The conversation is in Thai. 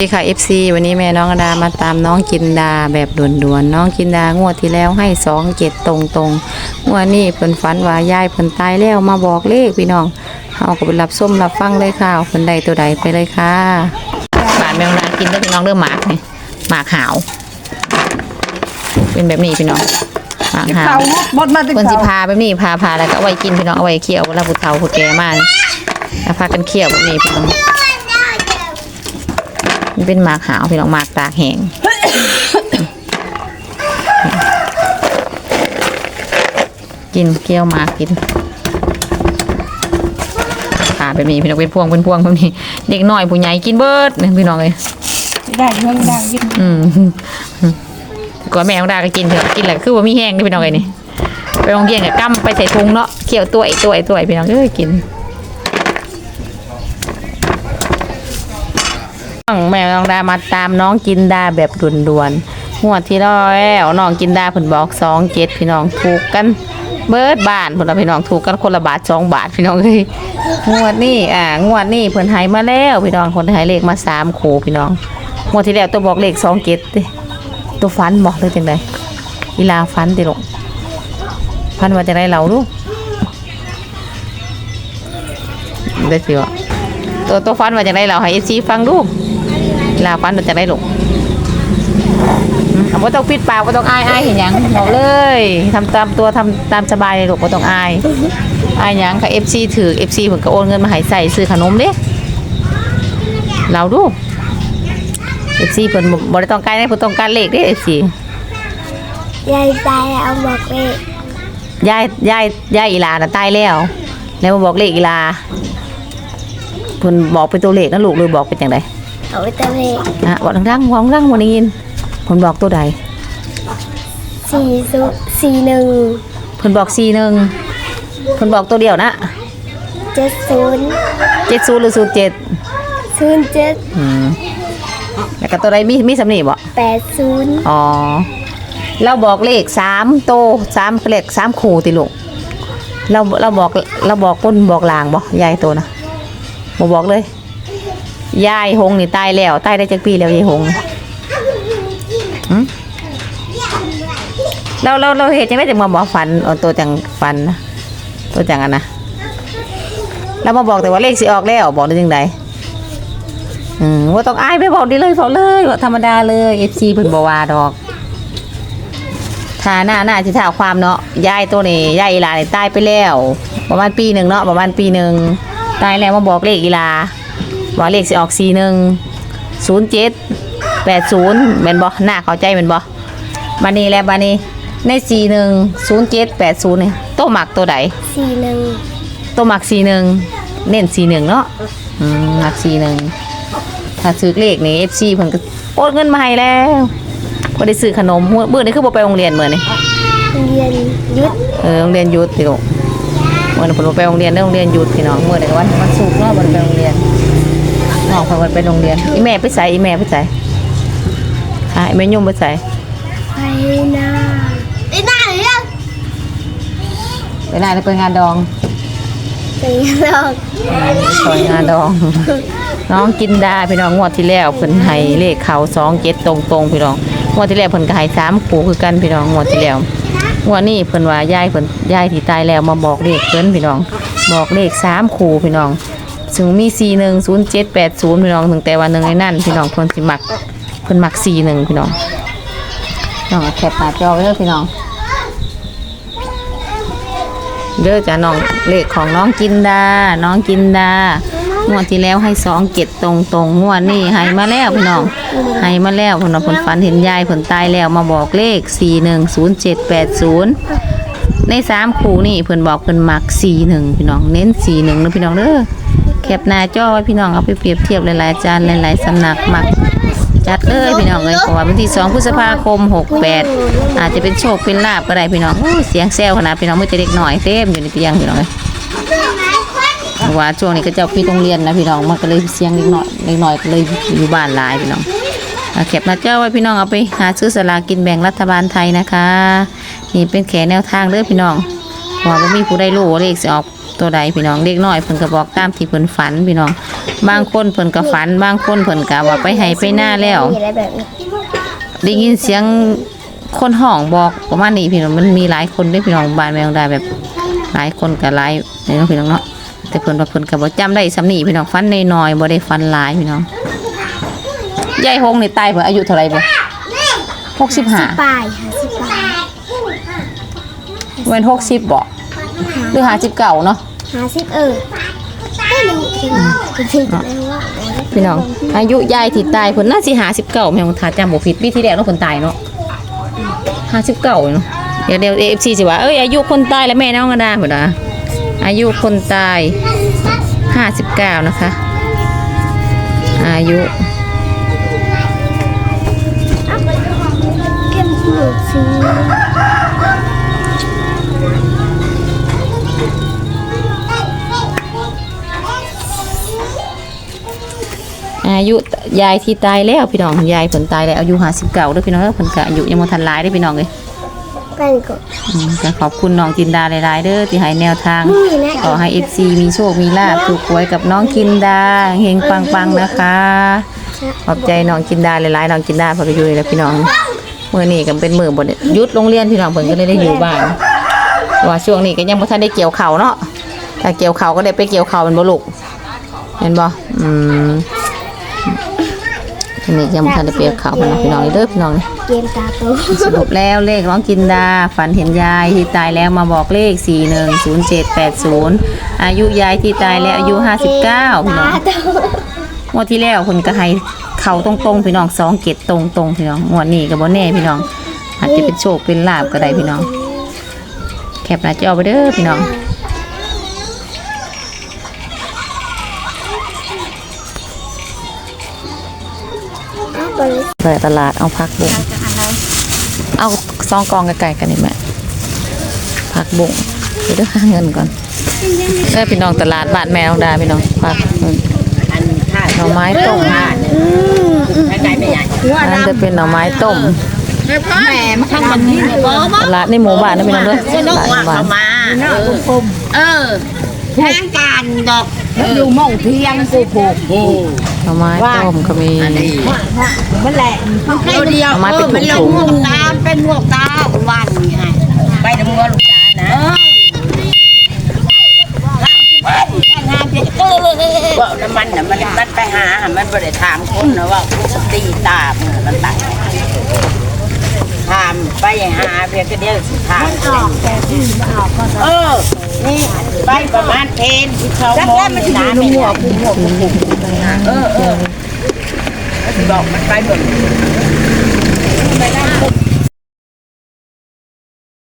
สวัสดีค่ะ FC วันนี้แม่น้องอดามาตามน้องกินดาแบบด่วนๆน้องกินดางวดที่แล้วให้สองเจ็ดตรงๆงวดนี้เพิ่นฝันว่ายายเพิ่นตายแล้วมาบอกเลขพี่น้องเฮาก็ไปรับส้มรับฟังเลยค่ะเพิ่นใดตัวใดไปเลยค่ะบานแมวนากินได้อพี่น้องเริ่มหมากนี่หมากหาว เป็นแบบนี้พี่น้องหมากหาวเขาบดมาติดเพิ่นสิเขาพาแบบนี้พาพาแล้วก็เอาไว้กินพี่น้องเอาไว้เคี่ยวเวลาผู้เฒ่าผู้แก่มาแล้วพากันเคี่ยวแบบนี้พี่น้อง มันเป็นหมากหาวพี่น้องหมากตากแห้งกินเกี๊ยวหมากกินขาแบบนี้พี่น้องเป็นพวงเป็นพวงแบบนี้เด็กน้อยผู้ใหญ่กินเบิดเนี่ยพี่น้องเลยได้เงินได้กินอืมก่อนแม่ของดาก็กินเถอะกินแหละคือว่ามีแห้งนี่พี่น้องไอ้นี่ไปโรงเรียนกับกั้มไปใส่ถุงเนาะเขี่ยวตัวไอ้ตัวไอ้ตัวไอ้พี่น้องเอ้ยกิน แม่น้องดามาตามน้องกินดาแบบด่วนๆงวดที่แล้วน้องกินดาเพิ่นบอกสองเจ็ดพี่น้องถูกกันเบิดบ้านเพิ่นว่าพี่น้องถูกกันคนละบาทสองบาทพี่น้องเอ้ยงวดนี้อ่างวดนี้เพิ่นให้มาแล้วพี่น้องคนให้เลขมาสามโขพี่น้องงวดที่แล้วตัวบอกเลขสองเจ็ดตัวฟันบอกเลยจังไดอีลาฟันติลูกฟันว่าจะได้เราลูกได้สิวะตัวตัวฟันว่าจะได้เราให้เอซีฟังดูอี ลาฟันว่าจะได้ลูกอืมอะบ่ต้องปิดปากบ่ต้องอายอายเห็นหยังบอกเลยทำตามตัวทำตามสบายเลยลูกบ่ต้องอายอายหยังค่ะ FC ถือ FC เพิ่นก็โอนเงินมาให้ใส่ซื้อขนมเด้เราดู FC เพิ่นบ่บ่ได้ต้องการให้เพิ่นต้องการเลขเด้ FC ยายตายเอาบอกเลยยายยายยายอีหลาน่ะตายแล้ว แล้วมาบอกเลขอีหลาเพิ่นบอกเป็นตัวเลขนะลูกหรือบอกเป็นจังได เอาไว้ตัวเลขอะบอกดังๆบอกดังๆบ่ได้ยินเพิ่นบอกตัวใดสี่ศูสี่หนึ่งเพิ่นบอก41เพิ่นบอกตัวเดียวนะเจ็ดศูนย์70หรือ07ศูนย์เจ็ดอืมแล้วก็ตัวใดมีมีสำนีบ่แปดศูนย์อ๋อเราบอกเลขสามโตสามเลขสามคู่ติลูกเราเราบอกเราบอกป้นบอกลางบ่ยายโตนะบ่บอกเลย ยายหงนี่ตายแล้วตายได้จักปีแล้วยายหงเราเราเราเห็นจังได้จังมาบอกฝันเอาตัวจังฝันตัวจังอันนะเรามาบอกแต่ว่าเลขสิออกแล้วบอกได้จังไดอืมว่าต้องอายไปบอกดีเลยบอกเลยว่าธรรมดาเลยเอฟซีเพิ่นบวาดอกถ้าหน้าหน้าสิถาความเนาะยายตัวนี้ยายอีลานี่ตายไปแล้ว ประมาณปีหนึ่งเนาะประมาณปีหนึ่งตายแล้วมาบอกเลขอีลา ว่าเลขสิออกสี่หนึ่งศูนย์เจ็ดแปดศูนย์เป็นบ่หน้าเข้าใจเป็นบ่บานี้แล้วบานี้ในสี่หนึ่งศูนย์เจ็ดแปดศูนย์นี่โตหมักตัวใดสี่หนึ่งโตหมักสี่หนึ่งเน้นสี่หนึ่งเนาะอืมหมักสี่หนึ่งถ้าซื้อเลขนี่เอฟซีเพิ่นก็โอนเงินมาให้แล้วบ่ได้ซื้อขนมเมื่อนี้คือบ่ไปโรงเรียนมื้อนี้เรียนยุดเออโรงเรียนหยุดติลูกเมื่อนี้ผมไปโรงเรียนเด้อโรงเรียนหยุดพี่น้องเมื่อไหร่วันวันศุกร์เนาะบ่ได้ไปโรงเรียนน้ องเพิ่นไปโรงเรียนอีแม่ไปใส่อีแม่ไปใส่อะอีแม่ยุ่มไปใส่ไปนาไปนาหรือยังไปไหนไปงานดองไปลองซอยงานดอง น้องกินดาพี่น้องงวดที่แล้วเพิ่นให้เลขเขา27ตรงๆพี่น้องงวดที่แล้วเพิ่นก็ให้3คู่คือกันพี่น้องงวดที่แล้วงวดนี้เพิ่นว่ายายเพิ่นยายที่ตายแล้วมาบอกเลขเพิ่นพี่น้อง บอกเลข3คู่พี่น้อง ซึ่งมี41 07 80พี่น้องถึงแต่ว่าหนึ่งในนั้นพี่น้องเพิ่นสิมักเพิ่นมัก41พี่น้องน้องแคปหน้าจอไว้เด้อพี่น้องเด้อจ้ะน้องเลขของน้องกินดา น้องกินดางวดที่แล้วให้สองเจ็ดตรงตรงๆงวดนี้ให้มาแล้วพี่น้องให้มาแล้วเพนว่าผลฝันเห็นยายผลตายแล้วมาบอกเลขสี่หนึ่งศูนย์เจ็ดแปดศูนย์ในสามคู่นี่เพิ่นบอกเพิ่นมักสี่หนึ่งพี่น้องเน้นสี่หนึ่งนะพี่น้องเด้อ แคปหน้าจอไว้พี่น้องเอาไปเปรียบเทียบหลายๆจานหลายๆสำนักมักจัดเลยพี่น้องเลยเพราะว่าวันที่สองพฤษภาคมหกแปดอาจจะเป็นโชคเป็นลาบก็ได้พี่น้องโอ้เสียงแซวขนาดพี่น้องมือจะเด็กหน่อยเต็มอยู่ในเตียงพี่น้องเลยว่าช่วงนี้ก็จะปิดโรงเรียนนะพี่น้องมันก็เลยเสียงเล็กน้อยเล็กน้อยก็เลยอยู่บ้านหลายพี่น้องแคปหน้าเจ้าไว้พี่น้องเอาไปหาซื้อสลากินแบ่งรัฐบาลไทยนะคะ นี่เป็นแขนแนวทางเด้อพี่น้องว่าบ่มีผู้ได้รู้ว่าเลขสิออก ตัวใดพี่น้องเด็กน้อยเพิ่นก็บอกตามที่เพิ่นฝันพี่น้องบางคนเพิ่นก็ฝัน บางคนเพิ่นก็ว่าไปให้ไปหน้าแล้ว มีอะไรแบบนี้ได้ยินเสียงคนห้องบอกประมาณนี้พี่น้องมันมีหลายคนเด้วยพี่น้องบ้านแมวดาแบบหลายคนกับหลายนี่เนาะพี่น้องเนาะแต่เพิ่นว่าเพิ่นก็บ่จำได้สำนีพี่น้องฟันน้อยๆบ่ได้ฟันหลายพี่น้องยายหงนี่ตายเพิ่นอายุเท่าไหร่บ่65ปลายหาสิบปลายเว้น60บ่หรือ59เนาะ หาสิบเออไม่รู้จริงจริงๆแล้ว่าพี่น้อง อายุยายที่ตายเพิ่นน่าสิ59แม่นถ้าจำบ่ผิดปีที่แล้วเนาะเพิ่นตายเนาะ59เก่าเนาะเดี๋ยวเดี๋ยว AFC สิว่าเอ้ยอายุคนตายแล้วแม่น้องกระดาเพิ่นว่าอายุคนตาย59นะคะ อายุเข้มข้นสี อายุยายที่ตายแล้วพี่น้องยายเพิ่นตายแล้วอายุ59เด้อพี่น้องเด้อเพิ่นก็อายุยังบ่ทันหลายเด้อพี่น้องเอ้ยเป็นกบอืมก็ขอบคุณน้องจินดาหลายๆเด้อที่ให้แนวทางนี่นะขอให้ FC มีโชคมีลาภถูกหวยกับน้องจินดาเฮงปังๆนะคะ ขอบใจน้องจินดาหลายๆน้องจินดาเพอก็อยู่นี่แหล้วพี่น้องมื้อนี้ก็เป็นมื้อบ่ได้หยุดโรงเรียนพี่น้องเพิ่นก็เลยได้อยู่บ้านว่าช่วงนี้ก็ยังบ่ทันได้เกี่ยวข้าวเนาะถ้าเกี่ยวข้าวก็ได้ไปเกี่ยวข้าวแมันบ่ลูกเห็นบ่อืม ทีนี้ยังบ่ทันได้ไปเกี่ยวข้าวเพิ่นนะพี่น้องเด้อพี่น้องเกมตาโตสรุปแล้วเลขน้องจินดา ฝันเห็นยายที่ตายแล้วมาบอกเลข 410780 อายุยายที่ตายแล้วอายุ 59พี่น้องตาโตงวดที่แล้วคนก็ให้เข่าตรงๆพี่น้องสองเกตตรงๆพี่น้องงวดนี้ก็บ่แน่พี่น้อง อาจจะเป็นโชคเป็นลาบก็ได้พี่น้อง แคปหน้าจอไปเด้อพี่น้อง เอาไปเลยเปิดตลาดเอาพักบุ้งเอาซองกองไก่ๆกันนี่แม่พักบุ้งเดี๋ยวเด้อหาเงินก่อนเด้อพี่น้องตลาดบ้านแม่น้องดาพี่น้องพักเงินหน่อไม้ต้มอันนั้นจะเป็นหน่อไม้ต้มแม่มาทำมันนี่บ่ตลาดในหมู่บ้านนะพี่น้องเด้อตลาดหมู่บ้านเออแห้งการดอกอยู่หม่องเทียงกูผูกโอ้ห น่อไม้ต้มก็มีมันแหละมันเดียวเอามาเป็นถุงๆมันลงหมวกตาเป็นหมวกตาวันไงไปน้ำมือลูกตานะว่าน้ำมันน่ะมันมันไปหา มันบ่ได้ถามคนนะว่ากูตีตามมันตายถามไปหาเพียงก็เดียวสิถามเออ นี่ไปประมาณเพนที่เขามองมันอยู่ในหัวกูหัวกู เออเออก็สิบอกมันไปเบิ่งไปได้